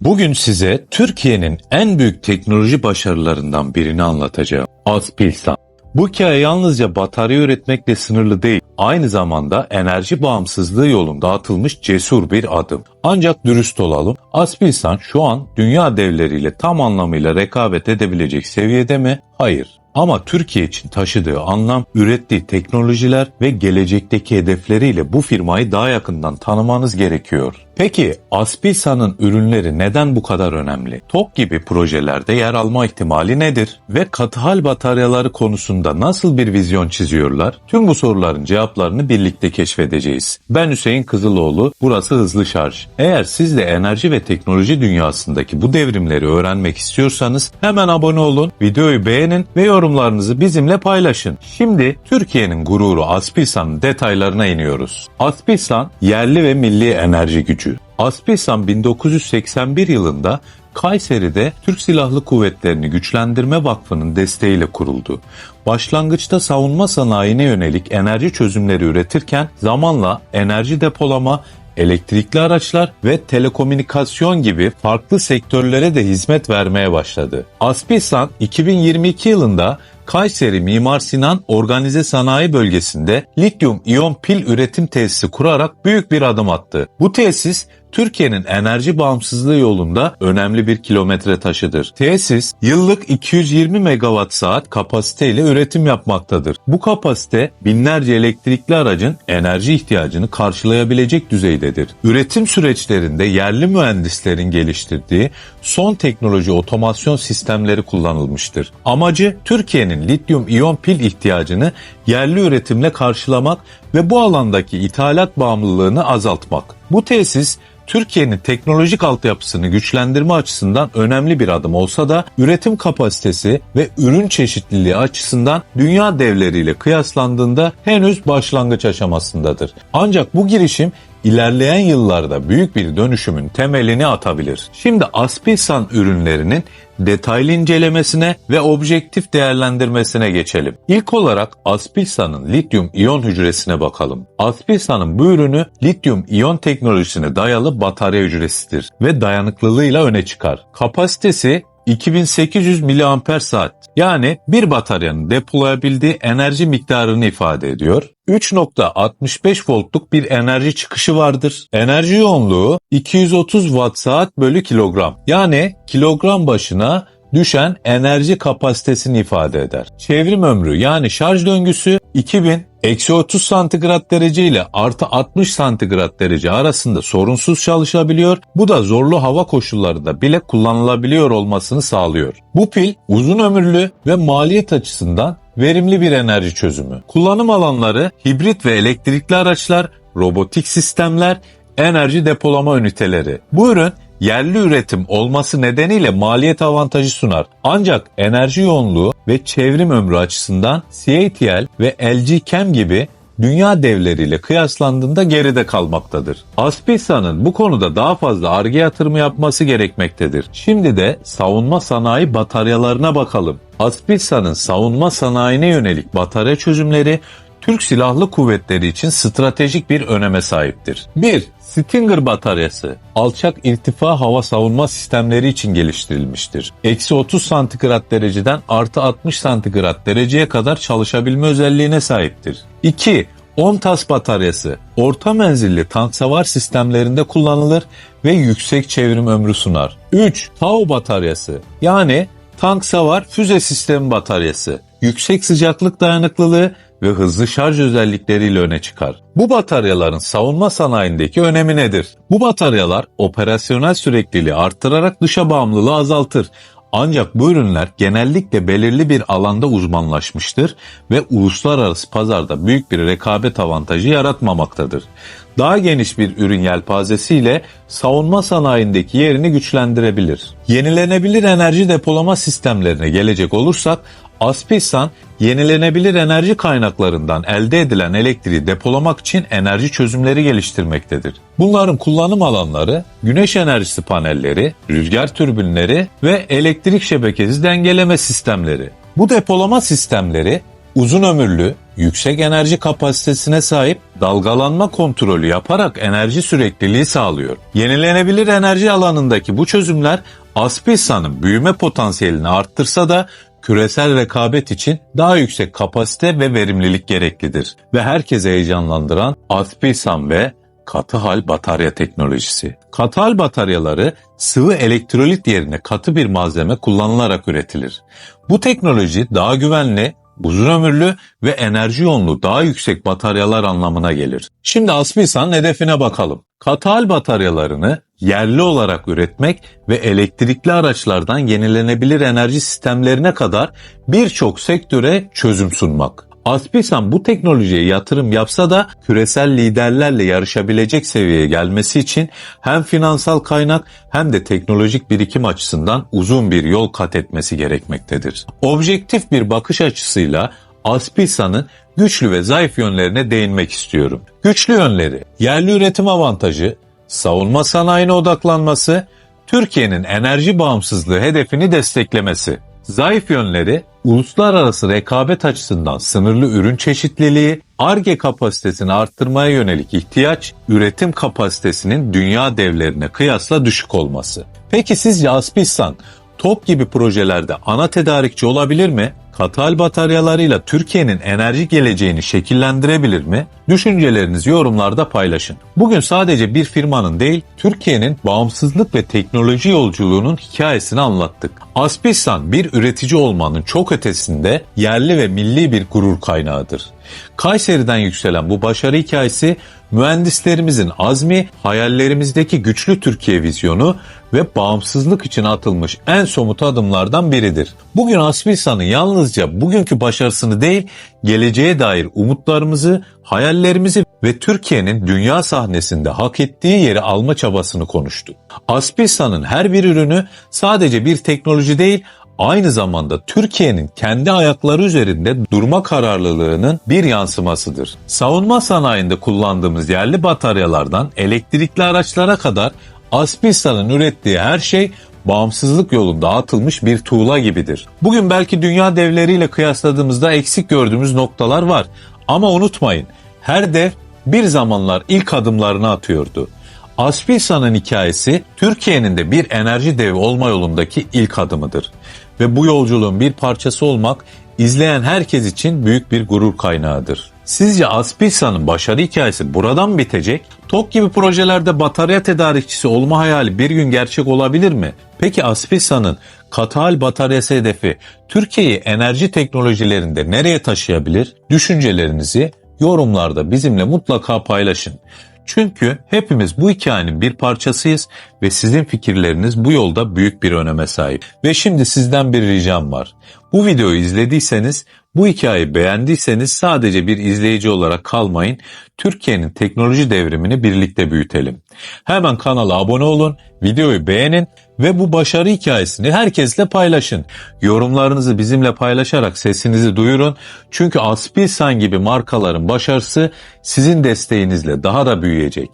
Bugün size Türkiye'nin en büyük teknoloji başarılarından birini anlatacağım. Aspilsan. Bu hikaye yalnızca batarya üretmekle sınırlı değil, aynı zamanda enerji bağımsızlığı yolunda atılmış cesur bir adım. Ancak dürüst olalım, Aspilsan şu an dünya devleriyle tam anlamıyla rekabet edebilecek seviyede mi? Hayır. Ama Türkiye için taşıdığı anlam, ürettiği teknolojiler ve gelecekteki hedefleriyle bu firmayı daha yakından tanımanız gerekiyor. Peki Aspilsan'ın ürünleri neden bu kadar önemli? TOK gibi projelerde yer alma ihtimali nedir? Ve katı hal bataryaları konusunda nasıl bir vizyon çiziyorlar? Tüm bu soruların cevaplarını birlikte keşfedeceğiz. Ben Hüseyin Kızıloğlu, burası Hızlı Şarj. Eğer siz de enerji ve teknoloji dünyasındaki bu devrimleri öğrenmek istiyorsanız hemen abone olun, videoyu beğenin ve yorumlarınızı bizimle paylaşın. Şimdi Türkiye'nin gururu Aspilsan'ın detaylarına iniyoruz. Aspilsan yerli ve milli enerji gücü. Aspilsan 1981 yılında Kayseri'de Türk Silahlı Kuvvetlerini Güçlendirme Vakfı'nın desteğiyle kuruldu. Başlangıçta savunma sanayine yönelik enerji çözümleri üretirken zamanla enerji depolama, elektrikli araçlar ve telekomünikasyon gibi farklı sektörlere de hizmet vermeye başladı. Aspilsan 2022 yılında Kayseri Mimar Sinan Organize Sanayi Bölgesi'nde lityum iyon pil üretim tesisi kurarak büyük bir adım attı. Bu tesis Türkiye'nin enerji bağımsızlığı yolunda önemli bir kilometre taşıdır. Tesis yıllık 220 megawatt saat kapasiteyle üretim yapmaktadır. Bu kapasite binlerce elektrikli aracın enerji ihtiyacını karşılayabilecek düzeydedir. Üretim süreçlerinde yerli mühendislerin geliştirdiği son teknoloji otomasyon sistemleri kullanılmıştır. Amacı Türkiye'nin lityum iyon pil ihtiyacını yerli üretimle karşılamak ve bu alandaki ithalat bağımlılığını azaltmak. Bu tesis Türkiye'nin teknolojik altyapısını güçlendirme açısından önemli bir adım olsa da üretim kapasitesi ve ürün çeşitliliği açısından dünya devleriyle kıyaslandığında henüz başlangıç aşamasındadır. Ancak bu girişim ilerleyen yıllarda büyük bir dönüşümün temelini atabilir. Şimdi Aspilsan ürünlerinin detaylı incelemesine ve objektif değerlendirmesine geçelim. İlk olarak Aspilsan'ın lityum iyon hücresine bakalım. Aspilsan'ın bu ürünü lityum iyon teknolojisine dayalı batarya hücresidir ve dayanıklılığıyla öne çıkar. Kapasitesi 2800 miliamper saat yani bir bataryanın depolayabildiği enerji miktarını ifade ediyor. 3.65 voltluk bir enerji çıkışı vardır. Enerji yoğunluğu 230 watt saat bölü kilogram. Yani kilogram başına düşen enerji kapasitesini ifade eder. Çevrim ömrü yani şarj döngüsü 2000 Eksi 30 santigrat derece ile artı 60 santigrat derece arasında sorunsuz çalışabiliyor. Bu da zorlu hava koşullarında bile kullanılabiliyor olmasını sağlıyor. Bu pil uzun ömürlü ve maliyet açısından verimli bir enerji çözümü. Kullanım alanları hibrit ve elektrikli araçlar, robotik sistemler, enerji depolama üniteleri. Bu ürün yerli üretim olması nedeniyle maliyet avantajı sunar. Ancak enerji yoğunluğu ve çevrim ömrü açısından CATL ve LG Chem gibi dünya devleriyle kıyaslandığında geride kalmaktadır. Aspilsan'ın bu konuda daha fazla arge yatırımı yapması gerekmektedir. Şimdi de savunma sanayi bataryalarına bakalım. Aspilsan'ın savunma sanayine yönelik batarya çözümleri Türk Silahlı Kuvvetleri için stratejik bir öneme sahiptir. 1. Stinger bataryası alçak irtifa hava savunma sistemleri için geliştirilmiştir. Eksi 30 santigrat dereceden artı 60 santigrat dereceye kadar çalışabilme özelliğine sahiptir. 2. ONTAS bataryası orta menzilli tank savar sistemlerinde kullanılır ve yüksek çevrim ömrü sunar. 3. TAU bataryası yani tank savar füze sistemi bataryası yüksek sıcaklık dayanıklılığı ve hızlı şarj özellikleriyle öne çıkar. Bu bataryaların savunma sanayindeki önemi nedir? Bu bataryalar operasyonel sürekliliği arttırarak dışa bağımlılığı azaltır. Ancak bu ürünler genellikle belirli bir alanda uzmanlaşmıştır ve uluslararası pazarda büyük bir rekabet avantajı yaratmamaktadır. Daha geniş bir ürün yelpazesiyle savunma sanayindeki yerini güçlendirebilir. Yenilenebilir enerji depolama sistemlerine gelecek olursak Aspilsan yenilenebilir enerji kaynaklarından elde edilen elektriği depolamak için enerji çözümleri geliştirmektedir. Bunların kullanım alanları güneş enerjisi panelleri, rüzgar türbinleri ve elektrik şebekesi dengeleme sistemleri. Bu depolama sistemleri uzun ömürlü, yüksek enerji kapasitesine sahip dalgalanma kontrolü yaparak enerji sürekliliği sağlıyor. Yenilenebilir enerji alanındaki bu çözümler Aspilsa'nın büyüme potansiyelini arttırsa da küresel rekabet için daha yüksek kapasite ve verimlilik gereklidir. Ve herkese heyecanlandıran Aspilsan ve katı hal batarya teknolojisi. Katı hal bataryaları sıvı elektrolit yerine katı bir malzeme kullanılarak üretilir. Bu teknoloji daha güvenli, uzun ömürlü ve enerji yoğunluğu daha yüksek bataryalar anlamına gelir. Şimdi Aspilsan hedefine bakalım. Katı hal bataryalarını yerli olarak üretmek ve elektrikli araçlardan yenilenebilir enerji sistemlerine kadar birçok sektöre çözüm sunmak. Aspilsan bu teknolojiye yatırım yapsa da küresel liderlerle yarışabilecek seviyeye gelmesi için hem finansal kaynak hem de teknolojik birikim açısından uzun bir yol kat etmesi gerekmektedir. Objektif bir bakış açısıyla Aspilsan'ın güçlü ve zayıf yönlerine değinmek istiyorum. Güçlü yönleri, yerli üretim avantajı, savunma sanayine odaklanması, Türkiye'nin enerji bağımsızlığı hedefini desteklemesi. Zayıf yönleri uluslararası rekabet açısından sınırlı ürün çeşitliliği, ARGE kapasitesini arttırmaya yönelik ihtiyaç, üretim kapasitesinin dünya devlerine kıyasla düşük olması. Peki sizce Aspilsan TOP gibi projelerde ana tedarikçi olabilir mi? Katal bataryalarıyla Türkiye'nin enerji geleceğini şekillendirebilir mi? Düşüncelerinizi yorumlarda paylaşın. Bugün sadece bir firmanın değil, Türkiye'nin bağımsızlık ve teknoloji yolculuğunun hikayesini anlattık. Aspilsan bir üretici olmanın çok ötesinde yerli ve milli bir gurur kaynağıdır. Kayseri'den yükselen bu başarı hikayesi mühendislerimizin azmi, hayallerimizdeki güçlü Türkiye vizyonu ve bağımsızlık için atılmış en somut adımlardan biridir. Bugün Aspilsan'ın yalnızca bugünkü başarısını değil, geleceğe dair umutlarımızı, hayallerimizi ve Türkiye'nin dünya sahnesinde hak ettiği yeri alma çabasını konuştu. Aspilsan'ın her bir ürünü sadece bir teknoloji değil, aynı zamanda Türkiye'nin kendi ayakları üzerinde durma kararlılığının bir yansımasıdır. Savunma sanayinde kullandığımız yerli bataryalardan elektrikli araçlara kadar Aspilsan'ın ürettiği her şey bağımsızlık yolunda atılmış bir tuğla gibidir. Bugün belki dünya devleriyle kıyasladığımızda eksik gördüğümüz noktalar var. Ama unutmayın her dev bir zamanlar ilk adımlarını atıyordu. Aspilsan'ın hikayesi Türkiye'nin de bir enerji devi olma yolundaki ilk adımıdır. Ve bu yolculuğun bir parçası olmak izleyen herkes için büyük bir gurur kaynağıdır. Sizce Aspilsan'ın başarı hikayesi buradan bitecek? TOK gibi projelerde batarya tedarikçisi olma hayali bir gün gerçek olabilir mi? Peki Aspilsan'ın katal bataryası hedefi Türkiye'yi enerji teknolojilerinde nereye taşıyabilir? Düşüncelerinizi yorumlarda bizimle mutlaka paylaşın. Çünkü hepimiz bu hikayenin bir parçasıyız ve sizin fikirleriniz bu yolda büyük bir öneme sahip. Ve şimdi sizden bir ricam var. Bu videoyu izlediyseniz, bu hikayeyi beğendiyseniz sadece bir izleyici olarak kalmayın. Türkiye'nin teknoloji devrimini birlikte büyütelim. Hemen kanala abone olun, videoyu beğenin ve bu başarı hikayesini herkesle paylaşın. Yorumlarınızı bizimle paylaşarak sesinizi duyurun. Çünkü Aspilsan gibi markaların başarısı sizin desteğinizle daha da büyüyecek.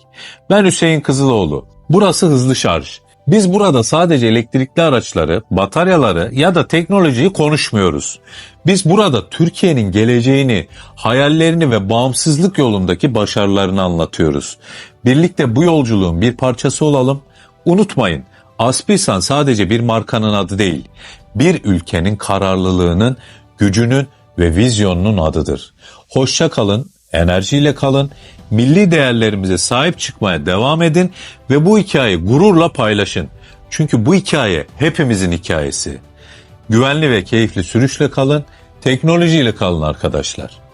Ben Hüseyin Kızıloğlu. Burası Hızlı Şarj. Biz burada sadece elektrikli araçları, bataryaları ya da teknolojiyi konuşmuyoruz. Biz burada Türkiye'nin geleceğini, hayallerini ve bağımsızlık yolundaki başarılarını anlatıyoruz. Birlikte bu yolculuğun bir parçası olalım. Unutmayın, Aspilsan sadece bir markanın adı değil, bir ülkenin kararlılığının, gücünün ve vizyonunun adıdır. Hoşça kalın, enerjiyle kalın, milli değerlerimize sahip çıkmaya devam edin ve bu hikayeyi gururla paylaşın. Çünkü bu hikaye hepimizin hikayesi. Güvenli ve keyifli sürüşle kalın, teknolojiyle kalın arkadaşlar.